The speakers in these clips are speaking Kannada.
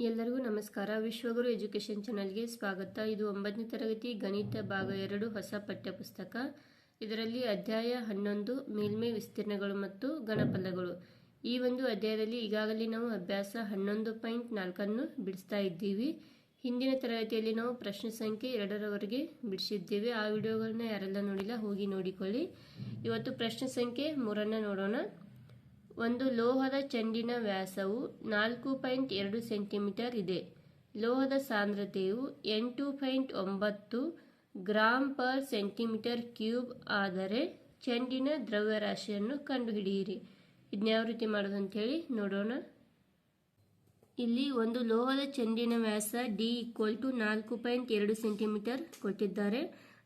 ಎಲ್ಲರಿಗೂ ನಮಸ್ಕಾರ. ವಿಶ್ವಗುರು ಎಜುಕೇಷನ್ ಚಾನಲ್ಗೆ ಸ್ವಾಗತ. ಇದು ಒಂಬತ್ತನೇ ತರಗತಿ ಗಣಿತ ಭಾಗ ಎರಡು ಹೊಸ ಪಠ್ಯಪುಸ್ತಕ. ಇದರಲ್ಲಿ ಅಧ್ಯಾಯ ಹನ್ನೊಂದು, ಮೇಲ್ಮೈ ವಿಸ್ತೀರ್ಣಗಳು ಮತ್ತು ಗಣಪಲ್ಲಗಳು ಈ ಒಂದು ಅಧ್ಯಾಯದಲ್ಲಿ ಈಗಾಗಲೇ ನಾವು ಅಭ್ಯಾಸ ಹನ್ನೊಂದು ಪಾಯಿಂಟ್ ನಾಲ್ಕನ್ನು ಬಿಡಿಸ್ತಾ ಇದ್ದೀವಿ. ಹಿಂದಿನ ತರಗತಿಯಲ್ಲಿ ನಾವು ಪ್ರಶ್ನೆ ಸಂಖ್ಯೆ ಎರಡರವರೆಗೆ ಬಿಡಿಸಿದ್ದೇವೆ. ಆ ವಿಡಿಯೋಗಳನ್ನ ಯಾರೆಲ್ಲ ನೋಡಿಲ್ಲ, ಹೋಗಿ ನೋಡಿಕೊಳ್ಳಿ. ಇವತ್ತು ಪ್ರಶ್ನೆ ಸಂಖ್ಯೆ ಮೂರನ್ನು ನೋಡೋಣ. ಒಂದು ಲೋಹದ ಚೆಂಡಿನ ವ್ಯಾಸವು ನಾಲ್ಕು ಪಾಯಿಂಟ್ ಎರಡು ಸೆಂಟಿಮೀಟರ್ ಇದೆ. ಲೋಹದ ಸಾಂದ್ರತೆಯು ಎಂಟು ಪಾಯಿಂಟ್ ಒಂಬತ್ತು ಗ್ರಾಮ್ ಪರ್ ಸೆಂಟಿಮೀಟರ್ ಕ್ಯೂಬ್ ಆದರೆ ಚೆಂಡಿನ ದ್ರವ್ಯರಾಶಿಯನ್ನು ಕಂಡುಹಿಡಿಯಿರಿ. ಇದನ್ನ ಯಾವ ರೀತಿ ಮಾಡೋದು ಅಂತೇಳಿ ನೋಡೋಣ. ಇಲ್ಲಿ ಒಂದು ಲೋಹದ ಚೆಂಡಿನ ವ್ಯಾಸ ಡಿ ಈಕ್ವಲ್ ಟು ನಾಲ್ಕು ಪಾಯಿಂಟ್ ಎರಡು ಸೆಂಟಿಮೀಟರ್ ಕೊಟ್ಟಿದ್ದಾರೆ.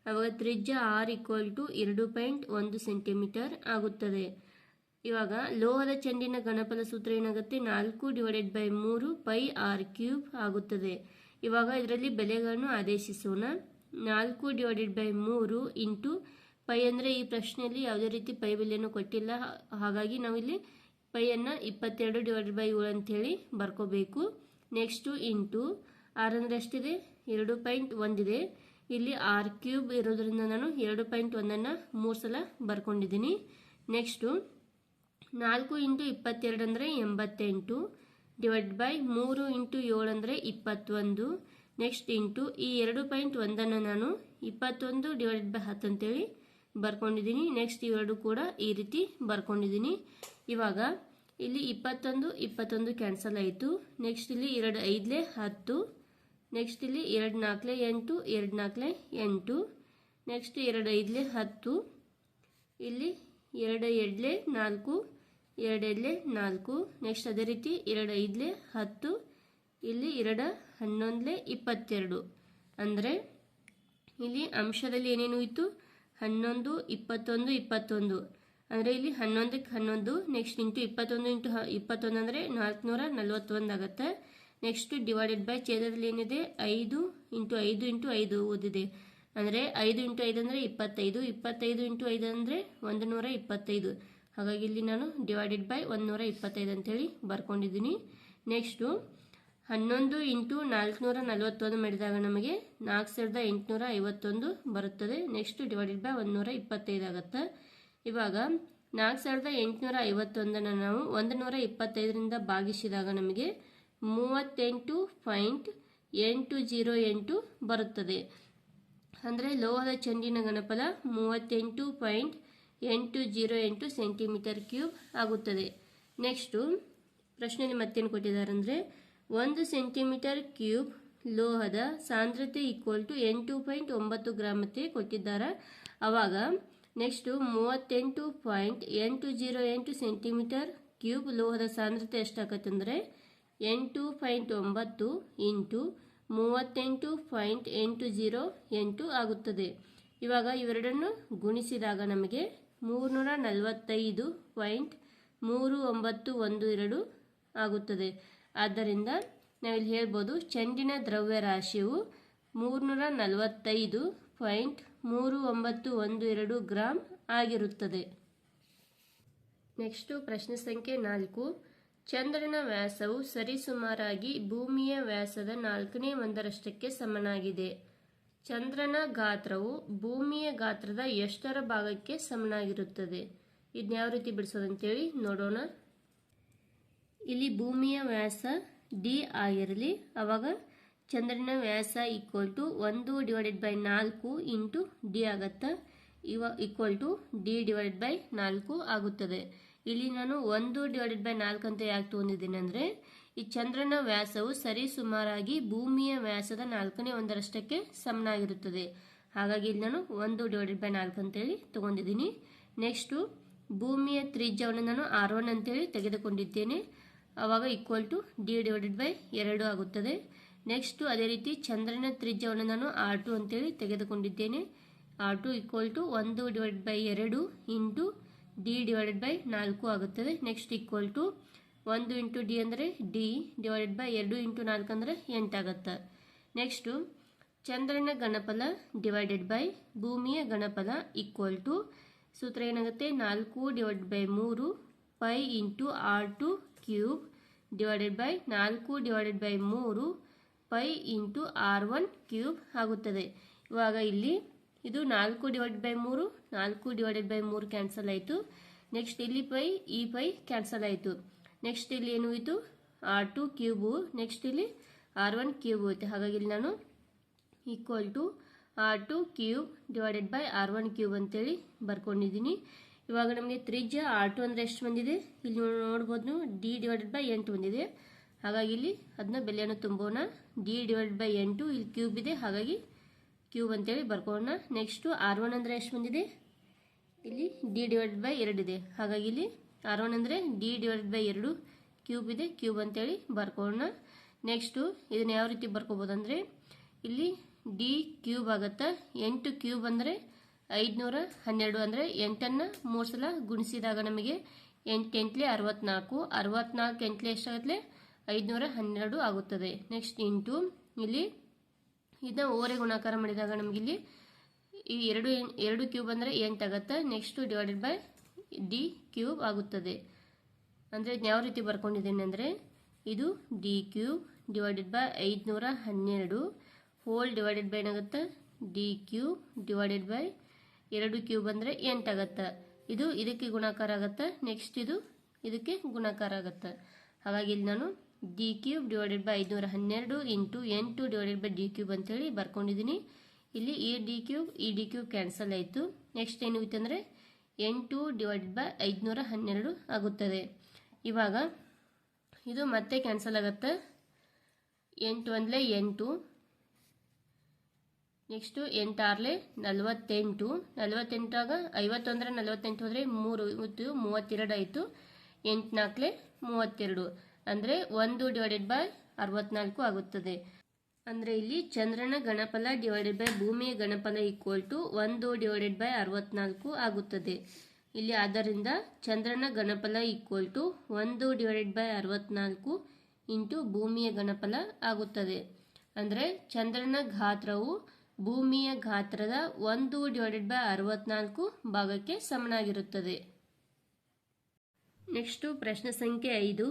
ಅವಾಗ ತ್ರಿಜ್ಯ ಆರ್ ಈಕ್ವಲ್ ಟು ಎರಡು ಪಾಯಿಂಟ್ ಒಂದು ಸೆಂಟಿಮೀಟರ್ ಆಗುತ್ತದೆ. ಇವಾಗ ಲೋಹದ ಚೆಂಡಿನ ಗಣಪದ ಸೂತ್ರ ಏನಾಗುತ್ತೆ? ನಾಲ್ಕು ಡಿವೈಡೆಡ್ ಬೈ ಮೂರು ಪೈ ಆರ್ ಕ್ಯೂಬ್ ಆಗುತ್ತದೆ. ಇವಾಗ ಇದರಲ್ಲಿ ಬೆಲೆಗಳನ್ನು ಆದೇಶಿಸೋಣ. ನಾಲ್ಕು ಡಿವೈಡೆಡ್ ಬೈ ಮೂರು ಇಂಟು ಪೈ ಅಂದರೆ ಈ ಪ್ರಶ್ನೆಯಲ್ಲಿ ಯಾವುದೇ ರೀತಿ ಪೈ ಬೆಲೆಯನ್ನು ಕೊಟ್ಟಿಲ್ಲ. ಹಾಗಾಗಿ ನಾವಿಲ್ಲಿ ಪೈಯನ್ನು ಇಪ್ಪತ್ತೆರಡು ಡಿವೈಡೆಡ್ ಬೈ ಏಳು ಅಂಥೇಳಿ ಬರ್ಕೋಬೇಕು. ನೆಕ್ಸ್ಟು ಇಂಟು ಆರ್ ಅಂದರೆ ಎಷ್ಟಿದೆ? ಎರಡು ಪಾಯಿಂಟ್ ಒಂದಿದೆ ಇಲ್ಲಿ ಆರ್ ಕ್ಯೂಬ್ ಇರೋದ್ರಿಂದ ನಾನು ಎರಡು ಪಾಯಿಂಟ್ ಒಂದನ್ನು ಮೂರು ಸಲ ಬರ್ಕೊಂಡಿದ್ದೀನಿ. ನೆಕ್ಸ್ಟು ನಾಲ್ಕು ಇಂಟು ಇಪ್ಪತ್ತೆರಡು ಅಂದರೆ ಎಂಬತ್ತೆಂಟು, ಡಿವೈಡ್ ಬೈ ಮೂರು ಇಂಟು ಏಳು ಅಂದರೆ ಇಪ್ಪತ್ತೊಂದು. ನೆಕ್ಸ್ಟ್ ಇಂಟು ಈ ಎರಡು ಪಾಯಿಂಟ್ ಒಂದನ್ನು ನಾನು ಇಪ್ಪತ್ತೊಂದು ಡಿವೈಡ್ ಬೈ ಹತ್ತು ಅಂತೇಳಿ ಬರ್ಕೊಂಡಿದ್ದೀನಿ. ನೆಕ್ಸ್ಟ್ ಇವೆರಡು ಕೂಡ ಈ ರೀತಿ ಬರ್ಕೊಂಡಿದ್ದೀನಿ. ಇವಾಗ ಇಲ್ಲಿ ಇಪ್ಪತ್ತೊಂದು ಇಪ್ಪತ್ತೊಂದು ಕ್ಯಾನ್ಸಲ್ ಆಯಿತು. ನೆಕ್ಸ್ಟ್ ಇಲ್ಲಿ ಎರಡು ಐದಲೇ ಹತ್ತು. ನೆಕ್ಸ್ಟ್ ಇಲ್ಲಿ ಎರಡು ನಾಲ್ಕಲೇ ಎಂಟು, ಎರಡು ನಾಲ್ಕಲೆ ಎಂಟು. ನೆಕ್ಸ್ಟ್ ಎರಡು ಐದಲೇ ಹತ್ತು. ಇಲ್ಲಿ ಎರಡು ಎರಡಲೆ ನಾಲ್ಕು. ಎರಡು ಎರಡಲೇ ನಾಲ್ಕು, ನೆಕ್ಸ್ಟ್ ಅದೇ ರೀತಿ ಎರಡು ಐದಲೇ ಹತ್ತು, ಇಲ್ಲಿ ಎರಡು ಹನ್ನೊಂದಲೇ ಇಪ್ಪತ್ತೆರಡು. ಅಂದರೆ ಇಲ್ಲಿ ಅಂಶದಲ್ಲಿ ಏನೇನು ಇತ್ತು ಹನ್ನೊಂದು, ಇಪ್ಪತ್ತೊಂದು ಇಪ್ಪತ್ತೊಂದು. ಅಂದರೆ ಇಲ್ಲಿ ಹನ್ನೊಂದಕ್ಕೆ ಹನ್ನೊಂದು ನೆಕ್ಸ್ಟ್ ಇಂಟು ಇಪ್ಪತ್ತೊಂದು ಇಂಟು ಹ, ಇಪ್ಪತ್ತೊಂದು ಅಂದರೆ ನಾಲ್ಕುನೂರ ನಲ್ವತ್ತೊಂದು ಆಗುತ್ತೆ. ನೆಕ್ಸ್ಟ್ ಡಿವೈಡೆಡ್ ಬೈ ಛೇದದಲ್ಲಿ ಏನಿದೆ? ಐದು ಇಂಟು ಐದು ಇಂಟು ಐದು ಓದಿದೆ. ಅಂದರೆ ಐದು ಇಂಟು ಐದು ಅಂದರೆ ಇಪ್ಪತ್ತೈದು ಇಪ್ಪತ್ತೈದು ಇಂಟು ಐದು ಅಂದರೆ ಒಂದು ನೂರ ಇಪ್ಪತ್ತೈದು. ಹಾಗಾಗಿ ಇಲ್ಲಿ ನಾನು ಡಿವೈಡೆಡ್ ಬೈ ಒಂದು ನೂರ ಇಪ್ಪತ್ತೈದು ಅಂತೇಳಿ ಬರ್ಕೊಂಡಿದ್ದೀನಿ. ನೆಕ್ಸ್ಟು ಹನ್ನೊಂದು ಇಂಟು ನಾಲ್ಕುನೂರ ನಲವತ್ತೊಂದು ಮಾಡಿದಾಗ ನಮಗೆ ನಾಲ್ಕು ಸಾವಿರದ ಎಂಟುನೂರ ಐವತ್ತೊಂದು ಬರುತ್ತದೆ. ನೆಕ್ಸ್ಟ್ ಡಿವೈಡೆಡ್ ಬೈ ಒಂದು ನೂರ ಇಪ್ಪತ್ತೈದು ಆಗುತ್ತೆ. ಇವಾಗ ನಾಲ್ಕು ಸಾವಿರದ ಎಂಟುನೂರ ಐವತ್ತೊಂದನ್ನು ನಾವು ಒಂದು ನೂರ ಇಪ್ಪತ್ತೈದರಿಂದ ಭಾಗಿಸಿದಾಗ ನಮಗೆ ಮೂವತ್ತೆಂಟು ಪಾಯಿಂಟ್ ಎಂಟು ಜೀರೋ ಎಂಟು ಬರುತ್ತದೆ. ಅಂದರೆ ಲೋಹದ ಚಂಡಿನ ಗಣಪಲ ಮೂವತ್ತೆಂಟು ಪಾಯಿಂಟ್ ಎಂಟು ಜೀರೋ ಎಂಟು ಸೆಂಟಿಮೀಟರ್ ಕ್ಯೂಬ್ ಆಗುತ್ತದೆ. ನೆಕ್ಸ್ಟು, ಪ್ರಶ್ನೆಯಲ್ಲಿ ಮತ್ತೇನು ಕೊಟ್ಟಿದ್ದಾರೆ ಅಂದರೆ ಒಂದು ಸೆಂಟಿಮೀಟರ್ ಕ್ಯೂಬ್ ಲೋಹದ ಸಾಂದ್ರತೆ ಈಕ್ವಲ್ ಟು ಎಂಟು ಪಾಯಿಂಟ್ ಒಂಬತ್ತು ಗ್ರಾಮ್ ಅಂತ ಕೊಟ್ಟಿದ್ದಾರೆ? ಆವಾಗ ನೆಕ್ಸ್ಟು, ಮೂವತ್ತೆಂಟು ಪಾಯಿಂಟ್ ಎಂಟು ಜೀರೋ ಎಂಟು ಸೆಂಟಿಮೀಟರ್ ಕ್ಯೂಬ್ ಲೋಹದ ಸಾಂದ್ರತೆ ಎಷ್ಟಾಗತ್ತಂದರೆ, ಎಂಟು ಪಾಯಿಂಟ್ ಒಂಬತ್ತು ಇಂಟು ಮೂವತ್ತೆಂಟು ಪಾಯಿಂಟ್ ಎಂಟು ಜೀರೋ ಎಂಟು ಆಗುತ್ತದೆ. ಇವಾಗ ಇವೆರಡನ್ನು ಗುಣಿಸಿದಾಗ ನಮಗೆ ಮೂರುನೂರ ನಲವತ್ತೈದು ಪಾಯಿಂಟ್ ಮೂರು ಒಂಬತ್ತು ಒಂದು ಎರಡು ಆಗುತ್ತದೆ. ಆದ್ದರಿಂದ ನಾವಿಲ್ಲಿ ಹೇಳ್ಬೋದು, ಚೆಂಡಿನ ದ್ರವ್ಯರಾಶಿಯು ಮೂರುನೂರ ನಲವತ್ತೈದು ಪಾಯಿಂಟ್ ಮೂರು ಒಂಬತ್ತು ಒಂದು ಎರಡು ಗ್ರಾಮ್ ಆಗಿರುತ್ತದೆ. ನೆಕ್ಸ್ಟು ಪ್ರಶ್ನೆ ಸಂಖ್ಯೆ ನಾಲ್ಕು. ಚಂದ್ರನ ವ್ಯಾಸವು ಸರಿಸುಮಾರಾಗಿ ಭೂಮಿಯ ವ್ಯಾಸದ ನಾಲ್ಕನೇ ಒಂದರಷ್ಟಕ್ಕೆ ಸಮನಾಗಿದೆ. ಚಂದ್ರನ ಗಾತ್ರವು ಭೂಮಿಯ ಗಾತ್ರದ ಎಷ್ಟರ ಭಾಗಕ್ಕೆ ಸಮನಾಗಿರುತ್ತದೆ? ಇದನ್ನ ಯಾವ ರೀತಿ ಬಿಡಿಸೋದಂತೇಳಿ ನೋಡೋಣ. ಇಲ್ಲಿ ಭೂಮಿಯ ವ್ಯಾಸ ಡಿ ಆಗಿರಲಿ, ಅವಾಗ ಚಂದ್ರನ ವ್ಯಾಸ ಈಕ್ವಲ್ ಟು ಒಂದು ಡಿವೈಡೆಡ್ ಬೈ ನಾಲ್ಕು ಇಂಟು ಡಿ ಆಗತ್ತ? ಇವ equal to D divided by ನಾಲ್ಕು ಆಗುತ್ತದೆ. ಇಲ್ಲಿ ನಾನು ಒಂದು ಡಿವೈಡೆಡ್ ಬೈ ನಾಲ್ಕು ಅಂತ ಯಾಕೆ ತೊಗೊಂಡಿದ್ದೀನಿ ಅಂದರೆ ಈ ಚಂದ್ರನ ವ್ಯಾಸವು ಸರಿ ಸುಮಾರಾಗಿ ಭೂಮಿಯ ವ್ಯಾಸದ ನಾಲ್ಕನೇ ಒಂದರಷ್ಟಕ್ಕೆ ಸಮನಾಗಿರುತ್ತದೆ. ಹಾಗಾಗಿ ಇಲ್ಲಿ ನಾನು ಒಂದು ಡಿವೈಡೆಡ್ ಬೈ ನಾಲ್ಕು ಅಂತೇಳಿ ತೊಗೊಂಡಿದ್ದೀನಿ. ನೆಕ್ಸ್ಟು ಭೂಮಿಯ ತ್ರಿಜ್ಯವನ್ನು ನಾನು ಆರ್ ಒನ್ ಅಂತೇಳಿ ತೆಗೆದುಕೊಂಡಿದ್ದೇನೆ. ಆವಾಗ equal to D divided by ಎರಡು ಆಗುತ್ತದೆ. ನೆಕ್ಸ್ಟು ಅದೇ ರೀತಿ ಚಂದ್ರನ ತ್ರಿಜ್ಯವನ್ನು ನಾನು ಆರ್ ಟು ಅಂತೇಳಿ ತೆಗೆದುಕೊಂಡಿದ್ದೇನೆ. ಆರ್ ಟು ಈಕ್ವಲ್ ಟು ಒಂದು ಡಿವೈಡ್ ಬೈ ಎರಡು ಇಂಟು ಡಿ ಡಿವೈಡೆಡ್ ಬೈ ನಾಲ್ಕು ಆಗುತ್ತದೆ. ನೆಕ್ಸ್ಟ್ ಈಕ್ವಲ್ ಟು ಒಂದು ಇಂಟು ಡಿ ಅಂದರೆ ಡಿ ಡಿವೈಡೆಡ್ ಬೈ ಎರಡು ಇಂಟು ನಾಲ್ಕು ಅಂದರೆ ಎಂಟಾಗತ್ತೆ ನೆಕ್ಸ್ಟು ಚಂದ್ರನ ಗಣಪಲ ಡಿವೈಡೆಡ್ ಬೈ ಭೂಮಿಯ ಗಣಪಲ ಈಕ್ವಲ್ ಟು ಸೂತ್ರ ಏನಾಗುತ್ತೆ? ನಾಲ್ಕು ಡಿವೈಡ್ ಬೈ ಮೂರು pi into R two cube divided by ನಾಲ್ಕು ಡಿವೈಡೆಡ್ ಬೈ ಮೂರು pi into R one cube ಆಗುತ್ತದೆ. ಇವಾಗ ಇಲ್ಲಿ ಇದು ನಾಲ್ಕು ಡಿವೈಡ್ ಬೈ ಮೂರು, ನಾಲ್ಕು ಡಿವೈಡೆಡ್ ಬೈ ಮೂರು ಕ್ಯಾನ್ಸಲ್ ಆಯಿತು. ನೆಕ್ಸ್ಟ್ ಇಲ್ಲಿ ಪೈ, ಈ ಪೈ ಕ್ಯಾನ್ಸಲ್ ಆಯಿತು. ನೆಕ್ಸ್ಟ್ ಇಲ್ಲಿ ಏನು ಹೋಯಿತು? ಆರ್ ಟು ಕ್ಯೂಬು ನೆಕ್ಸ್ಟ್ ಇಲ್ಲಿ ಆರ್ ಒನ್ ಕ್ಯೂಬ್ ಹೋಯ್ತು. ಹಾಗಾಗಿ ಇಲ್ಲಿ ನಾನು equal to R two cube divided by R one cube ಅಂತೇಳಿ ಬರ್ಕೊಂಡಿದ್ದೀನಿ. ಇವಾಗ ನಮಗೆ ತ್ರಿಜ್ಯ ಆರ್ ಟು ಅಂದರೆ ಎಷ್ಟು ಬಂದಿದೆ? ಇಲ್ಲಿ ನೋಡ್ಬೋದು ಡಿ ಡಿವೈಡೆಡ್ ಬೈ ಎಂಟು ಬಂದಿದೆ. ಹಾಗಾಗಿ ಇಲ್ಲಿ ಅದನ್ನ ಬೆಲೆಯನ್ನು ತುಂಬೋಣ. ಡಿ ಡಿವೈಡೆಡ್ ಬೈ ಎಂಟು ಇಲ್ಲಿ ಕ್ಯೂಬ್ ಇದೆ. ಹಾಗಾಗಿ ಕ್ಯೂಬ್ ಅಂತೇಳಿ ಬರ್ಕೊಳ್ಳೋಣ. ನೆಕ್ಸ್ಟು ಆರ್ ಒನ್ ಅಂದರೆ ಎಷ್ಟು ಬಂದಿದೆ? ಇಲ್ಲಿ ಡಿ ಡಿವೈಡ್ ಬೈ ಎರಡಿದೆ ಹಾಗಾಗಿ ಇಲ್ಲಿ ಆರ್ ಒನ್ ಅಂದರೆ ಡಿ ಡಿವೈಡ್ ಬೈ ಎರಡು ಕ್ಯೂಬ್ ಇದೆ ಕ್ಯೂಬ್ ಅಂತೇಳಿ ಬರ್ಕೊಳ್ಳೋಣ ನೆಕ್ಸ್ಟು ಇದನ್ನು ಯಾವ ರೀತಿ ಬರ್ಕೋಬೋದು ಅಂದರೆ ಇಲ್ಲಿ ಡಿ ಕ್ಯೂಬ್ ಆಗುತ್ತೆ, ಎಂಟು ಕ್ಯೂಬ್ ಅಂದರೆ ಐದುನೂರ ಹನ್ನೆರಡು ಅಂದರೆ ಎಂಟನ್ನು ಮೂರು ಸಲ ಗುಣಿಸಿದಾಗ ನಮಗೆ ಎಂಟು ಎಂಟ್ಲೆ ಅರವತ್ನಾಲ್ಕು ಅರವತ್ನಾಲ್ಕು ಎಂಟ್ಲೆ ಎಷ್ಟಾಗತ್ತೆ? ಐದುನೂರ ಹನ್ನೆರಡು ಆಗುತ್ತದೆ. ನೆಕ್ಸ್ಟ್ ಇಂಟು, ಇಲ್ಲಿ ಇದನ್ನ ಓರೆ ಗುಣಾಕಾರ ಮಾಡಿದಾಗ ನಮಗಿಲ್ಲಿ ಈ ಎರಡು ಎರಡು ಕ್ಯೂಬ್ ಅಂದರೆ ಎಂಟಾಗತ್ತೆ next divided by D cube ಆಗುತ್ತದೆ. ಅಂದರೆ ಯಾವ ರೀತಿ ಬರ್ಕೊಂಡಿದ್ದೀನಿ ಅಂದರೆ ಇದು ಡಿ ಕ್ಯೂಬ್ ಡಿವೈಡೆಡ್ ಬೈ ಐದುನೂರ ಹನ್ನೆರಡು ಹೋಲ್ ಡಿವೈಡೆಡ್ ಬೈ ಏನಾಗುತ್ತೆ? ಡಿ ಕ್ಯೂಬ್ ಡಿವೈಡೆಡ್ ಬೈ ಎರಡು ಕ್ಯೂಬ್ ಅಂದರೆ ಎಂಟಾಗತ್ತೆ ಇದು ಇದಕ್ಕೆ ಗುಣಾಕಾರ ಆಗುತ್ತೆ. ನೆಕ್ಸ್ಟ್ ಇದು ಇದಕ್ಕೆ ಗುಣಾಕಾರ ಆಗುತ್ತೆ. ಹಾಗಾಗಿ ಇಲ್ಲಿ ನಾನು ಡಿ ಕ್ಯೂಬ್ ಡಿವೈಡೆಡ್ ಬೈ ಐದುನೂರ ಹನ್ನೆರಡು ಇಂಟು ಎಂಟು ಡಿವೈಡೆಡ್ ಬೈ ಡಿ ಕ್ಯೂಬ್ ಅಂತೇಳಿ ಬರ್ಕೊಂಡಿದ್ದೀನಿ. ಇಲ್ಲಿ ಈ ಡಿ ಕ್ಯೂಬ್ ಈ ಡಿ ಕ್ಯೂಬ್ ಕ್ಯಾನ್ಸಲ್ ಆಯಿತು. ನೆಕ್ಸ್ಟ್ ಏನು ಅಂದರೆ ಎಂಟು ಡಿವೈಡೆಡ್ ಬೈ ಐದುನೂರ ಹನ್ನೆರಡು ಆಗುತ್ತದೆ. ಇವಾಗ ಇದು ಮತ್ತೆ ಕ್ಯಾನ್ಸಲ್ ಆಗುತ್ತೆ. ಎಂಟು ಒಂದಲೇ ಎಂಟು. ನೆಕ್ಸ್ಟು ಎಂಟಾರ್ಲೆ ನಲವತ್ತೆಂಟು. ನಲವತ್ತೆಂಟಾಗ ಐವತ್ತೊಂದರ ನಲವತ್ತೆಂಟು ಹೋದರೆ ಮೂರು. ಇವತ್ತು ಮೂವತ್ತೆರಡು ಆಯಿತು. ಎಂಟು ನಾಲ್ಕಲೆ ಮೂವತ್ತೆರಡು. ಅಂದರೆ ಒಂದು ಡಿವೈಡೆಡ್ ಬೈ ಅರವತ್ನಾಲ್ಕು ಆಗುತ್ತದೆ. ಅಂದರೆ ಇಲ್ಲಿ ಚಂದ್ರನ ಗಣಪಲ ಡಿವೈಡೆಡ್ ಬೈ ಭೂಮಿಯ ಗಣಪಲ ಈಕ್ವಲ್ ಟು ಒಂದು ಡಿವೈಡೆಡ್ ಬೈ ಅರವತ್ನಾಲ್ಕು ಆಗುತ್ತದೆ. ಇಲ್ಲಿ ಆದ್ದರಿಂದ ಚಂದ್ರನ ಗಣಪಲ ಈಕ್ವಲ್ ಟು ಒಂದು ಡಿವೈಡೆಡ್ ಬೈ ಅರವತ್ನಾಲ್ಕು ಇಂಟು ಭೂಮಿಯ ಗಣಪಲ ಆಗುತ್ತದೆ. ಅಂದರೆ ಚಂದ್ರನ ಗಾತ್ರವು ಭೂಮಿಯ ಗಾತ್ರದ ಒಂದು ಡಿವೈಡೆಡ್ ಬೈ ಅರವತ್ನಾಲ್ಕು ಭಾಗಕ್ಕೆ ಸಮನಾಗಿರುತ್ತದೆ. ನೆಕ್ಸ್ಟು ಪ್ರಶ್ನೆ ಸಂಖ್ಯೆ ಐದು.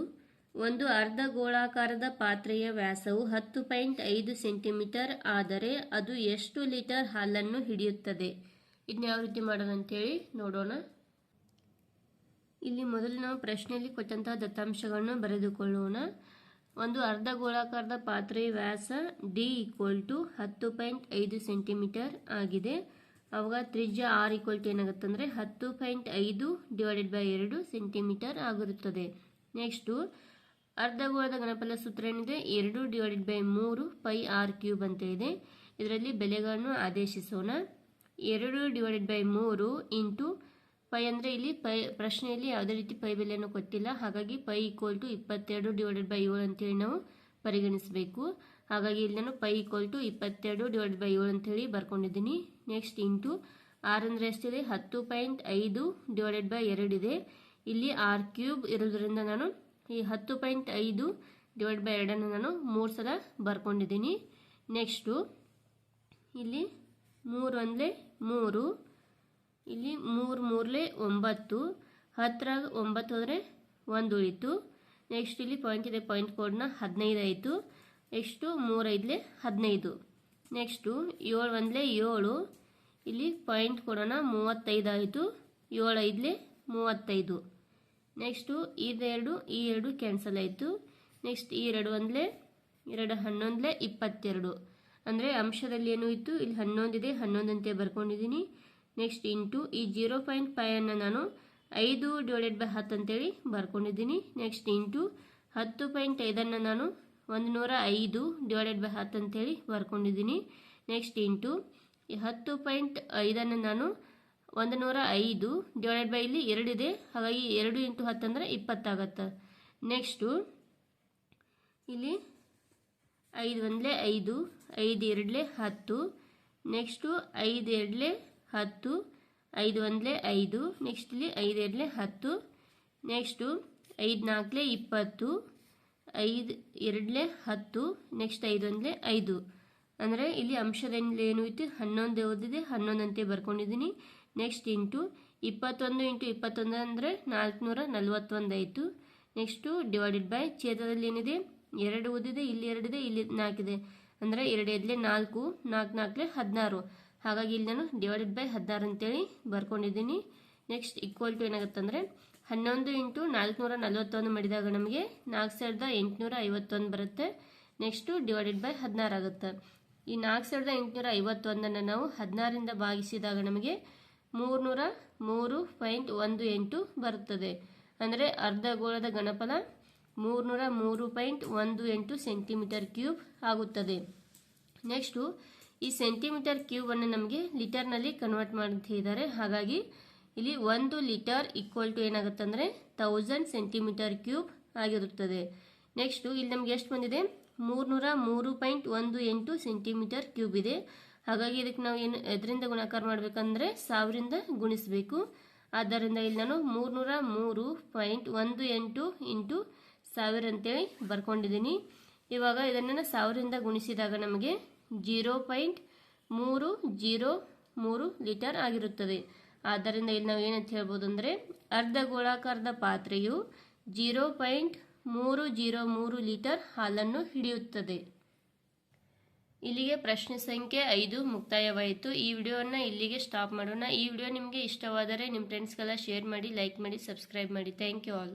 ಒಂದು ಅರ್ಧ ಗೋಳಾಕಾರದ ಪಾತ್ರೆಯ ವ್ಯಾಸವು ಹತ್ತು ಪಾಯಿಂಟ್ ಐದು ಸೆಂಟಿಮೀಟರ್ ಆದರೆ ಅದು ಎಷ್ಟು ಲೀಟರ್ ಹಾಲನ್ನು ಹಿಡಿಯುತ್ತದೆ? ಇದನ್ನ ರೀತಿ ಮಾಡೋಣ ಅಂತೇಳಿ ನೋಡೋಣ. ಇಲ್ಲಿ ಮೊದಲು ನಾವು ಪ್ರಶ್ನೆಯಲ್ಲಿ ಕೊಟ್ಟಂತಹ ದತ್ತಾಂಶಗಳನ್ನು ಬರೆದುಕೊಳ್ಳೋಣ. ಒಂದು ಅರ್ಧ ಗೋಳಾಕಾರದ ಪಾತ್ರೆಯ ವ್ಯಾಸ ಡಿ ಈಕ್ವಲ್ ಟು ಹತ್ತು ಪಾಯಿಂಟ್ ಐದು ಸೆಂಟಿಮೀಟರ್ ಆಗಿದೆ. ಅವಾಗ ತ್ರಿಜ್ಯ ಆರ್ ಈಕ್ವಲ್ ಟು ಏನಾಗುತ್ತೆ ಅಂದರೆ ಹತ್ತು ಪಾಯಿಂಟ್ ಐದು ಡಿವೈಡೆಡ್ ಬೈ ಎರಡು ಸೆಂಟಿಮೀಟರ್ ಆಗಿರುತ್ತದೆ ನೆಕ್ಸ್ಟು ಅರ್ಧಗೋಳದ ಗಣಪಲ ಸೂತ್ರ ಏನಿದೆ? ಎರಡು ಡಿವೈಡೆಡ್ ಬೈ ಮೂರು ಪೈ ಆರ್ ಕ್ಯೂಬ್ ಅಂತ ಇದೆ. ಇದರಲ್ಲಿ ಬೆಲೆಗಳನ್ನು ಆದೇಶಿಸೋಣ. ಎರಡು ಡಿವೈಡೆಡ್ ಬೈ ಮೂರು ಇಂಟು ಪೈ ಅಂದರೆ ಇಲ್ಲಿ ಪೈ ಪ್ರಶ್ನೆಯಲ್ಲಿ ಯಾವುದೇ ರೀತಿ ಪೈ ಬೆಲೆಯನ್ನು ಕೊಟ್ಟಿಲ್ಲ. ಹಾಗಾಗಿ ಪೈ ಈಕ್ವಲ್ ಟು ಇಪ್ಪತ್ತೆರಡು ಡಿವೈಡೆಡ್ ಬೈ ಏಳು ಅಂತೇಳಿ ನಾವು ಪರಿಗಣಿಸಬೇಕು. ಹಾಗಾಗಿ ಇಲ್ಲಿ ನಾನು ಪೈ ಈಕ್ವಲ್ ಟು ಇಪ್ಪತ್ತೆರಡು ಡಿವೈಡ್ ಬೈ ಏಳು ಅಂತೇಳಿ ಬರ್ಕೊಂಡಿದ್ದೀನಿ. ನೆಕ್ಸ್ಟ್ ಇಂಟು ಆರ್ ಅಂದರೆ ಎಷ್ಟಿದೆ? ಹತ್ತು ಪಾಯಿಂಟ್ ಐದು ಡಿವೈಡೆಡ್ ಬೈ ಎರಡಿದೆ ಇಲ್ಲಿ ಆರ್ ಕ್ಯೂಬ್ ಇರೋದ್ರಿಂದ ನಾನು ಈ ಹತ್ತು ಪಾಯಿಂಟ್ ಐದು ಡಿವೈಡ್ ಬೈ ಎರಡನ್ನು ನಾನು ಮೂರು ಸಲ ಬರ್ಕೊಂಡಿದ್ದೀನಿ. ನೆಕ್ಸ್ಟು ಇಲ್ಲಿ ಮೂರು ಅಂದರೆ ಮೂರು, ಇಲ್ಲಿ ಮೂರು ಮೂರಲೇ ಒಂಬತ್ತು, ಹತ್ತರಾಗ ಒಂಬತ್ತು ಅಂದರೆ ಒಂದು ಉಳಿತು. ನೆಕ್ಸ್ಟ್ ಇಲ್ಲಿ ಪಾಯಿಂಟ್ ಇದೆ ಪಾಯಿಂಟ್ ಕೋಡ್ನ ಹದಿನೈದು ಆಯಿತು. ನೆಕ್ಸ್ಟು ಮೂರೈದಲೆ ಹದಿನೈದು. ನೆಕ್ಸ್ಟು ಏಳು ಒಂದಲೇ ಏಳು, ಇಲ್ಲಿ ಪಾಯಿಂಟ್ ಕೊಡೋಣ ಮೂವತ್ತೈದು ಆಯಿತು. ಏಳು ಐದಲೇ ಮೂವತ್ತೈದು. ನೆಕ್ಸ್ಟು ಇದೆರಡು ಈ ಎರಡು ಕ್ಯಾನ್ಸಲ್ ಆಯಿತು. ನೆಕ್ಸ್ಟ್ ಈ ಎರಡು ಒಂದಲೇ, ಎರಡು ಹನ್ನೊಂದಲೇ ಇಪ್ಪತ್ತೆರಡು. ಅಂದರೆ ಅಂಶದಲ್ಲಿ ಏನು ಇತ್ತು? ಇಲ್ಲಿ ಹನ್ನೊಂದಿದೆ ಹನ್ನೊಂದಂತೆ ಬರ್ಕೊಂಡಿದ್ದೀನಿ. ನೆಕ್ಸ್ಟ್ ಇಂಟು, ಈ ಜೀರೋ ಪಾಯಿಂಟ್ ಫೈವನ್ನು ನಾನು ಐದು ಡಿವೈಡೆಡ್ ಬೈ ಹತ್ತು ಅಂತೇಳಿ ಬರ್ಕೊಂಡಿದ್ದೀನಿ. ನೆಕ್ಸ್ಟ್ ಇಂಟು, ಹತ್ತು ಪಾಯಿಂಟ್ ಐದನ್ನು ನಾನು ಒಂದು ನೂರ ಐದು ಡಿವೈಡೆಡ್ ಬೈ ಹತ್ತು ಅಂತೇಳಿ ಬರ್ಕೊಂಡಿದ್ದೀನಿ. ನೆಕ್ಸ್ಟ್ ಇಂಟು, ಈ ಹತ್ತು ಪಾಯಿಂಟ್ ಐದನ್ನು ನಾನು ಒಂದು ನೂರ ಐದು ಡಿವೈಡೆಡ್ ಬೈ ಇಲ್ಲಿ ಎರಡಿದೆ. ಹಾಗಾಗಿ ಎರಡು ಇಂಟು ಹತ್ತು ಅಂದರೆ ಇಪ್ಪತ್ತಾಗತ್ತೆ. ನೆಕ್ಸ್ಟು ಇಲ್ಲಿ ಐದು ಒಂದಲೇ ಐದು ಐದು ಎರಡಲೇ ಹತ್ತು. ನೆಕ್ಸ್ಟು ಐದು ಎರಡಲೇ ಹತ್ತು, ಐದು ಒಂದಲೇ ಐದು. ನೆಕ್ಸ್ಟ್ ಇಲ್ಲಿ ಐದು ಎರಡಲೇ ಹತ್ತು. ನೆಕ್ಸ್ಟು ಐದು ನಾಲ್ಕಲೇ ಇಪ್ಪತ್ತು, ಐದು ಎರಡಲೇ ಹತ್ತು. ನೆಕ್ಸ್ಟ್ ಐದು ಒಂದಲೇ ಐದು. ಅಂದರೆ ಇಲ್ಲಿ ಅಂಶದಲ್ಲಿ ಏನು ಇತ್ತು ಹನ್ನೊಂದು ಓದಿದೆ. ಹನ್ನೊಂದಂತೆ ಬರ್ಕೊಂಡಿದ್ದೀನಿ. ನೆಕ್ಸ್ಟ್ ಇಂಟು ಇಪ್ಪತ್ತೊಂದು ಇಂಟು ಇಪ್ಪತ್ತೊಂದು ಅಂದರೆ ನಾಲ್ಕುನೂರ ನಲ್ವತ್ತೊಂದು ಆಯಿತು. ನೆಕ್ಸ್ಟು ಡಿವೈಡೆಡ್ ಬೈ ಛೇದದಲ್ಲಿ ಏನಿದೆ? ಎರಡು ಓದಿದೆ ಇಲ್ಲಿ ಎರಡಿದೆ, ಇಲ್ಲಿ ನಾಲ್ಕಿದೆ. ಅಂದರೆ ಎರಡು ಎದ್ಲೆ ನಾಲ್ಕು ನಾಲ್ಕು ನಾಲ್ಕಲೆ ಹದಿನಾರು. ಹಾಗಾಗಿ ಇಲ್ಲಿ ನಾನು ಡಿವೈಡೆಡ್ ಬೈ ಹದಿನಾರು ಅಂತೇಳಿ ಬರ್ಕೊಂಡಿದ್ದೀನಿ. ನೆಕ್ಸ್ಟ್ ಈಕ್ವಲ್ ಟು ಏನಾಗುತ್ತಂದರೆ ಹನ್ನೊಂದು ಇಂಟು ನಾಲ್ಕುನೂರ ನಲ್ವತ್ತೊಂದು ಮಾಡಿದಾಗ ನಮಗೆ ನಾಲ್ಕು ಸಾವಿರದ ಎಂಟುನೂರ ಐವತ್ತೊಂದು ಬರುತ್ತೆ. ನೆಕ್ಸ್ಟು ಡಿವೈಡೆಡ್ ಬೈ ಹದಿನಾರು ಆಗುತ್ತೆ. ಈ ನಾಲ್ಕು ಸಾವಿರದ ಎಂಟುನೂರ ಐವತ್ತೊಂದನ್ನು ನಾವು ಹದಿನಾರಿಂದ ಭಾಗಿಸಿದಾಗ ನಮಗೆ ಮೂರುನೂರ ಮೂರು ಪಾಯಿಂಟ್ ಒಂದು ಎಂಟು ಬರುತ್ತದೆ. ಅಂದರೆ ಅರ್ಧಗೋಳದ ಗಣಫಲ ಮೂರುನೂರ ಮೂರು ಪಾಯಿಂಟ್ ಒಂದು ಎಂಟು ಸೆಂಟಿಮೀಟರ್ ಕ್ಯೂಬ್ ಆಗುತ್ತದೆ. ನೆಕ್ಸ್ಟು, ಈ ಸೆಂಟಿಮೀಟರ್ ಕ್ಯೂಬನ್ನು ನಮಗೆ ಲೀಟರ್ನಲ್ಲಿ ಕನ್ವರ್ಟ್ ಮಾಡ್ತಿದ್ದಾರೆ ಹಾಗಾಗಿ ಇಲ್ಲಿ ಒಂದು ಲೀಟರ್ ಈಕ್ವಲ್ ಟು ಏನಾಗುತ್ತೆ ಅಂದರೆ ತೌಸಂಡ್ ಸೆಂಟಿಮೀಟರ್ ಕ್ಯೂಬ್ ಆಗಿರುತ್ತದೆ. ನೆಕ್ಸ್ಟು, ಇಲ್ಲಿ ನಮಗೆ ಎಷ್ಟು ಬಂದಿದೆ? ಮೂರುನೂರ ಮೂರು ಪಾಯಿಂಟ್ ಒಂದು ಎಂಟು ಸೆಂಟಿಮೀಟರ್ ಕ್ಯೂಬ್ ಇದೆ. ಹಾಗಾಗಿ ಇದಕ್ಕೆ ನಾವು ಏನು ಎದರಿಂದ ಗುಣಾಕಾರ ಮಾಡಬೇಕಂದ್ರೆ ಸಾವಿರಿಂದ ಗುಣಿಸಬೇಕು. ಆದ್ದರಿಂದ ಇಲ್ಲಿ ನಾನು ಮೂರ್ನೂರ ಮೂರು ಪಾಯಿಂಟ್ ಒಂದು ಎಂಟು ಇಂಟು ಸಾವಿರ ಅಂತೇಳಿ ಬರ್ಕೊಂಡಿದ್ದೀನಿ. ಇವಾಗ ಇದನ್ನು ಸಾವಿರದಿಂದ ಗುಣಿಸಿದಾಗ ನಮಗೆ ಜೀರೋ ಪಾಯಿಂಟ್ ಮೂರು ಜೀರೋ ಮೂರು ಲೀಟರ್ ಆಗಿರುತ್ತದೆ. ಆದ್ದರಿಂದ ಇಲ್ಲಿ ನಾವು ಏನಂತ ಹೇಳ್ಬೋದು ಅಂದರೆ ಅರ್ಧ ಗೋಳಾಕಾರದ ಪಾತ್ರೆಯು ಜೀರೋ ಪಾಯಿಂಟ್ ಮೂರು ಜೀರೋ ಮೂರು ಲೀಟರ್ ಹಾಲನ್ನು ಹಿಡಿಯುತ್ತದೆ. ಇಲ್ಲಿಗೆ ಪ್ರಶ್ನೆ ಸಂಖ್ಯೆ ಐದು ಮುಕ್ತಾಯವಾಯಿತು. ಈ ವಿಡಿಯೋವನ್ನು ಇಲ್ಲಿಗೆ ಸ್ಟಾಪ್ ಮಾಡೋಣ. ಈ ವಿಡಿಯೋ ನಿಮಗೆ ಇಷ್ಟವಾದರೆ ನಿಮ್ಮ ಫ್ರೆಂಡ್ಸ್ಗೆಲ್ಲ ಶೇರ್ ಮಾಡಿ ಲೈಕ್ ಮಾಡಿ ಸಬ್ಸ್ಕ್ರೈಬ್ ಮಾಡಿ. Thank you all